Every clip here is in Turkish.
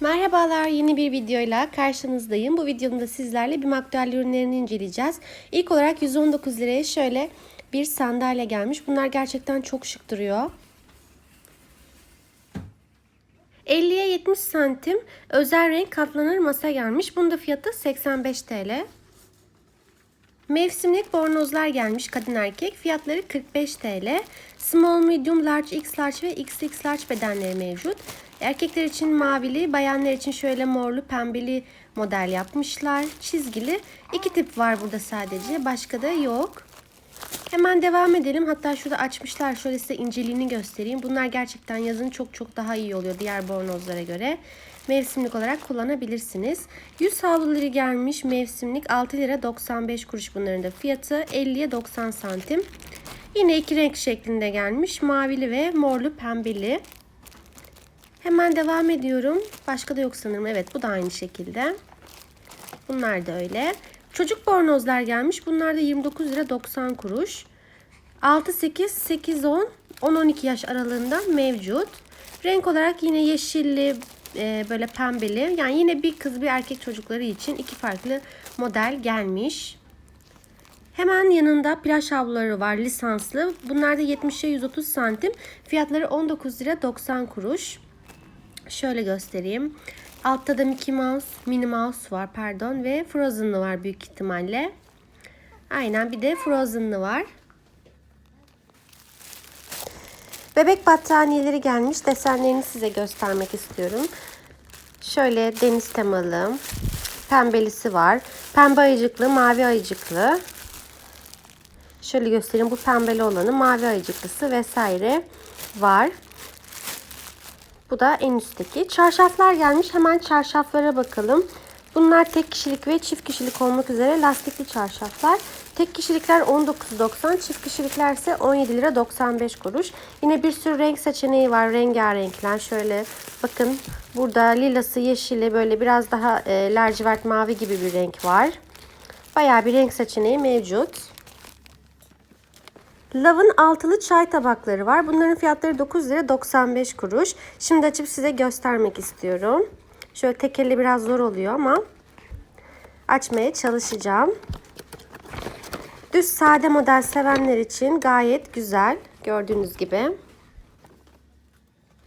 Merhabalar yeni bir videoyla karşınızdayım. Bu videomda sizlerle bir maktüel ürünlerini inceleyeceğiz. İlk olarak 119 liraya şöyle bir sandalye gelmiş. Bunlar gerçekten çok şık duruyor. 50'ye 70 santim özel renk katlanır masa gelmiş. Bunun da fiyatı 85 TL. Mevsimlik bornozlar gelmiş kadın erkek. Fiyatları 45 TL. Small, medium, large, x large ve xx large bedenleri mevcut. Erkekler için mavili, bayanlar için şöyle morlu, pembeli model yapmışlar. Çizgili. İki tip var burada sadece. Başka da yok. Hemen devam edelim. Hatta şurada açmışlar. Şöyle size inceliğini göstereyim. Bunlar gerçekten yazın çok çok daha iyi oluyor diğer bornozlara göre. Mevsimlik olarak kullanabilirsiniz. Yüz havluları gelmiş mevsimlik 6 lira 95 kuruş bunların da fiyatı 50'ye 90 santim. Yine iki renk şeklinde gelmiş. Mavili ve morlu pembeli. Hemen devam ediyorum. Başka da yok sanırım. Evet bu da aynı şekilde. Bunlar da öyle. Çocuk bornozlar gelmiş. Bunlar da 29 lira 90 kuruş. 6, 8, 8, 10, 10-12 yaş aralığında mevcut. Renk olarak yine yeşilli, e, böyle pembeli. Yani yine bir kız bir erkek çocukları için iki farklı model gelmiş. Hemen yanında plaj havluları var lisanslı. Bunlar da 70'e 130 santim. Fiyatları 19 lira 90 kuruş. Şöyle göstereyim. Altta da Mickey Mouse, Minnie Mouse var pardon ve Frozen'lı var büyük ihtimalle. Aynen bir de Frozen'lı var. Bebek battaniyeleri gelmiş. Desenlerini size göstermek istiyorum. Şöyle deniz temalı. Pembelisi var. Pembe ayıcıklı, mavi ayıcıklı. Şöyle göstereyim. Bu pembeli olanı, mavi ayıcıklısı vesaire var. Bu da en üstteki. Çarşaflar gelmiş. Hemen çarşaflara bakalım. Bunlar tek kişilik ve çift kişilik olmak üzere lastikli çarşaflar. Tek kişilikler 19.90, çift kişilikler ise 17 lira 95 kuruş. Yine bir sürü renk seçeneği var. Rengarenkler. Şöyle bakın burada lilası, yeşili böyle biraz daha e, lacivert mavi gibi bir renk var. Bayağı bir renk seçeneği mevcut. Lav'ın altılı çay tabakları var. Bunların fiyatları 9 lira 95 kuruş. Şimdi açıp size göstermek istiyorum. Şöyle tek elle biraz zor oluyor ama açmaya çalışacağım. Düz sade model sevenler için gayet güzel. Gördüğünüz gibi.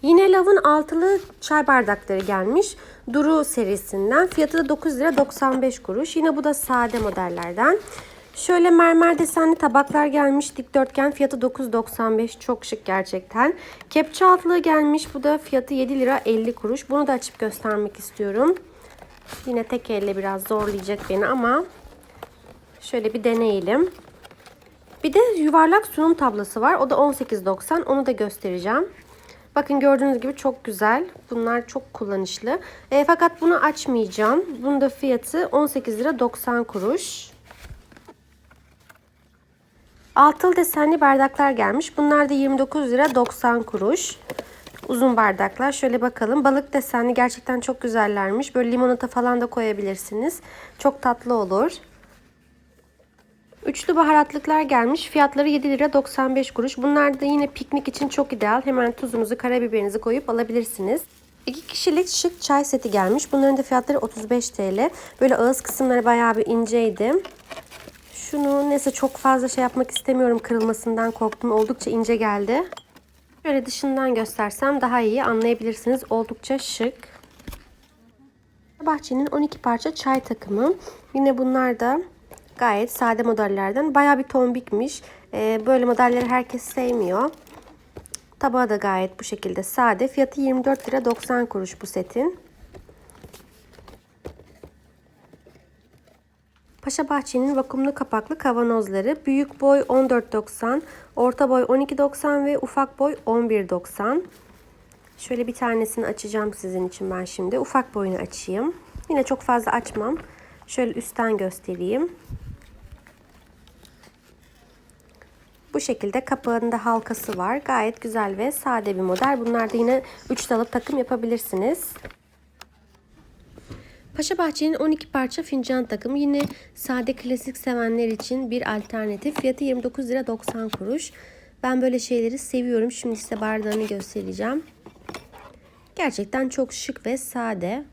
Yine Lav'ın altılı çay bardakları gelmiş. Duru serisinden. Fiyatı da 9 lira 95 kuruş. Yine bu da sade modellerden. Şöyle mermer desenli tabaklar gelmiş dikdörtgen fiyatı 9.95 çok şık gerçekten. Kepçe altlığı gelmiş bu da fiyatı 7 lira 50 kuruş. Bunu da açıp göstermek istiyorum. Yine tek elle biraz zorlayacak beni ama şöyle bir deneyelim. Bir de yuvarlak sunum tablası var. O da 18.90. Onu da göstereceğim. Bakın gördüğünüz gibi çok güzel. Bunlar çok kullanışlı. E, fakat bunu açmayacağım. Bunun da fiyatı 18 lira 90 kuruş. Altılı desenli bardaklar gelmiş. Bunlar da 29 lira 90 kuruş. Uzun bardaklar. Şöyle bakalım. Balık desenli gerçekten çok güzellermiş. Böyle limonata falan da koyabilirsiniz. Çok tatlı olur. Üçlü baharatlıklar gelmiş. Fiyatları 7 lira 95 kuruş. Bunlar da yine piknik için çok ideal. Hemen tuzunuzu, karabiberinizi koyup alabilirsiniz. İki kişilik şık çay seti gelmiş. Bunların da fiyatları 35 TL. Böyle ağız kısımları bayağı bir inceydi. Şunu neyse çok fazla şey yapmak istemiyorum. Kırılmasından korktum. Oldukça ince geldi. Şöyle dışından göstersem daha iyi anlayabilirsiniz. Oldukça şık. Bahçenin 12 parça çay takımı. Yine bunlar da gayet sade modellerden. Baya bir tombikmiş. Ee, böyle modelleri herkes sevmiyor. Tabağı da gayet bu şekilde sade. Fiyatı 24 lira 90 kuruş bu setin. Paşa Bahçe'nin vakumlu kapaklı kavanozları büyük boy 14.90, orta boy 12.90 ve ufak boy 11.90. Şöyle bir tanesini açacağım sizin için ben şimdi. Ufak boyunu açayım. Yine çok fazla açmam. Şöyle üstten göstereyim. Bu şekilde kapağında halkası var. Gayet güzel ve sade bir model. Bunlarda yine 3 dalı takım yapabilirsiniz. Paşa Bahçe'nin 12 parça fincan takımı yine sade klasik sevenler için bir alternatif. Fiyatı 29 lira 90 kuruş. Ben böyle şeyleri seviyorum. Şimdi size bardağını göstereceğim. Gerçekten çok şık ve sade.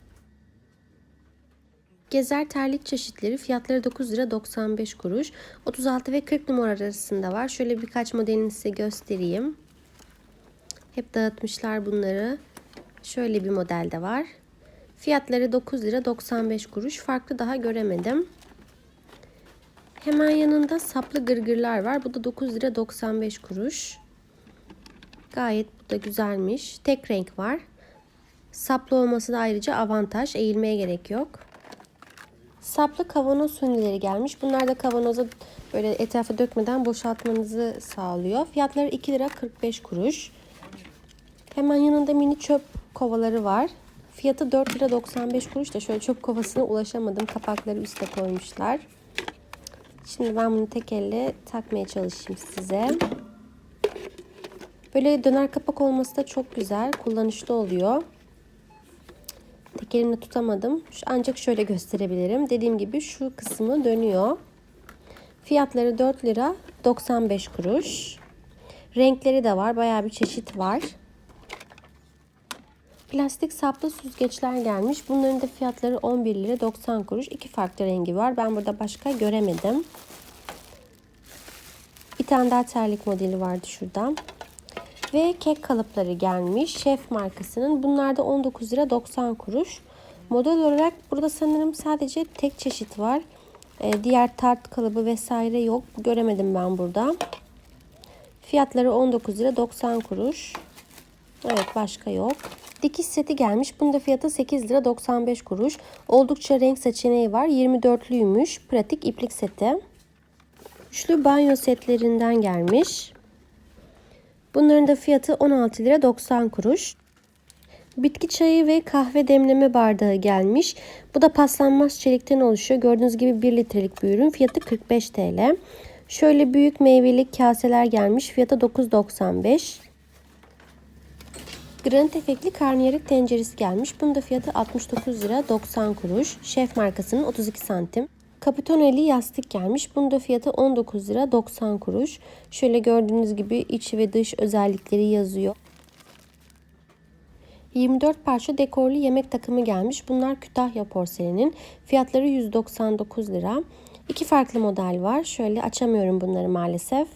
Gezer terlik çeşitleri fiyatları 9 lira 95 kuruş. 36 ve 40 numara arasında var. Şöyle birkaç modelini size göstereyim. Hep dağıtmışlar bunları. Şöyle bir model de var. Fiyatları 9 lira 95 kuruş. Farklı daha göremedim. Hemen yanında saplı gırgırlar var. Bu da 9 lira 95 kuruş. Gayet bu da güzelmiş. Tek renk var. Saplı olması da ayrıca avantaj. Eğilmeye gerek yok. Saplı kavanoz sunileri gelmiş. Bunlar da kavanoza böyle etrafa dökmeden boşaltmanızı sağlıyor. Fiyatları 2 lira 45 kuruş. Hemen yanında mini çöp kovaları var. Fiyatı 4 lira 95 kuruş da şöyle çöp kovasına ulaşamadım. Kapakları üste koymuşlar. Şimdi ben bunu tek elle takmaya çalışayım size. Böyle döner kapak olması da çok güzel. Kullanışlı oluyor. Tek elimle tutamadım. Ancak şöyle gösterebilirim. Dediğim gibi şu kısmı dönüyor. Fiyatları 4 lira 95 kuruş. Renkleri de var. Bayağı bir çeşit var. Plastik saplı süzgeçler gelmiş. Bunların da fiyatları 11 lira 90 kuruş. İki farklı rengi var. Ben burada başka göremedim. Bir tane daha terlik modeli vardı şurada. Ve kek kalıpları gelmiş. Şef markasının. Bunlar da 19 lira 90 kuruş. Model olarak burada sanırım sadece tek çeşit var. Ee, diğer tart kalıbı vesaire yok. Göremedim ben burada. Fiyatları 19 lira 90 kuruş. Evet başka yok. Dikiş seti gelmiş. Bunda fiyatı 8 lira 95 kuruş. Oldukça renk seçeneği var. 24'lüymüş. Pratik iplik seti. Üçlü banyo setlerinden gelmiş. Bunların da fiyatı 16 lira 90 kuruş. Bitki çayı ve kahve demleme bardağı gelmiş. Bu da paslanmaz çelikten oluşuyor. Gördüğünüz gibi 1 litrelik bir ürün. Fiyatı 45 TL. Şöyle büyük meyveli kaseler gelmiş. Fiyatı 9.95. Granit efekli karnıyarık tenceresi gelmiş. Bunun da fiyatı 69 lira 90 kuruş. Şef markasının 32 santim. Kapitoneli yastık gelmiş. Bunun da fiyatı 19 lira 90 kuruş. Şöyle gördüğünüz gibi iç ve dış özellikleri yazıyor. 24 parça dekorlu yemek takımı gelmiş. Bunlar Kütahya porselinin. Fiyatları 199 lira. İki farklı model var. Şöyle açamıyorum bunları maalesef.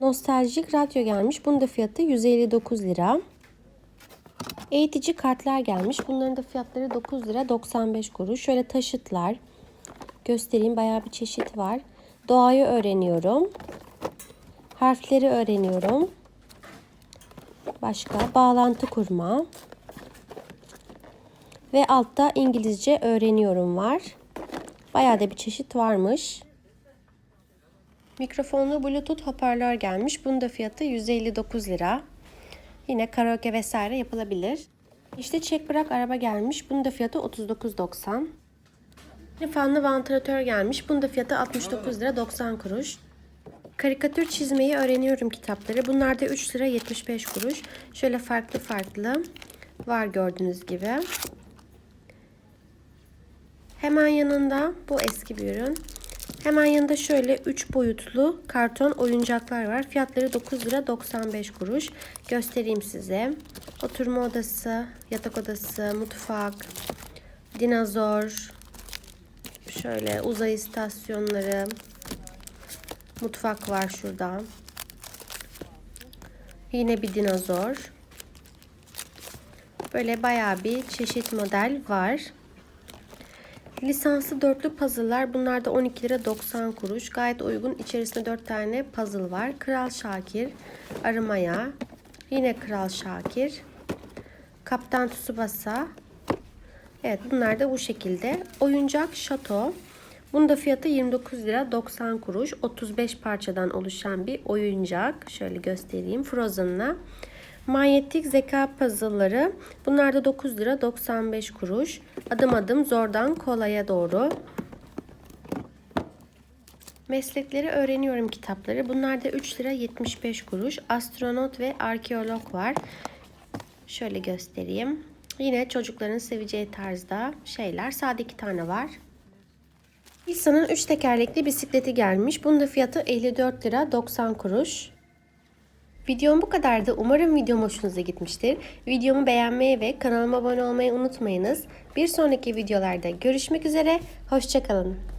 Nostaljik radyo gelmiş. Bunun da fiyatı 159 lira. Eğitici kartlar gelmiş. Bunların da fiyatları 9 lira 95 kuruş. Şöyle taşıtlar. Göstereyim. Bayağı bir çeşit var. Doğayı öğreniyorum. Harfleri öğreniyorum. Başka bağlantı kurma. Ve altta İngilizce öğreniyorum var. Bayağı da bir çeşit varmış. Mikrofonlu Bluetooth hoparlör gelmiş. Bunun da fiyatı 159 lira. Yine karaoke vesaire yapılabilir. İşte çek bırak araba gelmiş. Bunun da fiyatı 39.90. Yine fanlı vantilatör gelmiş. Bunun da fiyatı 69 lira 90 kuruş. Karikatür çizmeyi öğreniyorum kitapları. Bunlar da 3 lira 75 kuruş. Şöyle farklı farklı var gördüğünüz gibi. Hemen yanında bu eski bir ürün. Hemen yanında şöyle 3 boyutlu karton oyuncaklar var. Fiyatları 9 lira 95 kuruş. Göstereyim size. Oturma odası, yatak odası, mutfak, dinozor, şöyle uzay istasyonları, mutfak var şurada. Yine bir dinozor. Böyle bayağı bir çeşit model var. Lisanslı dörtlü puzzle'lar. Bunlar da 12 lira 90 kuruş. Gayet uygun. İçerisinde 4 tane puzzle var. Kral Şakir, Arımaya, yine Kral Şakir, Kaptan Tsubasa. Evet bunlar da bu şekilde. Oyuncak Şato. Bunun da fiyatı 29 lira 90 kuruş. 35 parçadan oluşan bir oyuncak. Şöyle göstereyim. Frozen'la. Manyetik zeka puzzle'ları. Bunlar da 9 lira 95 kuruş. Adım adım zordan kolaya doğru. Meslekleri öğreniyorum kitapları. Bunlar da 3 lira 75 kuruş. Astronot ve arkeolog var. Şöyle göstereyim. Yine çocukların seveceği tarzda şeyler. Sade iki tane var. Nissan'ın 3 tekerlekli bisikleti gelmiş. Bunun da fiyatı 54 lira 90 kuruş. Videom bu kadardı. Umarım videom hoşunuza gitmiştir. Videomu beğenmeyi ve kanalıma abone olmayı unutmayınız. Bir sonraki videolarda görüşmek üzere. Hoşçakalın.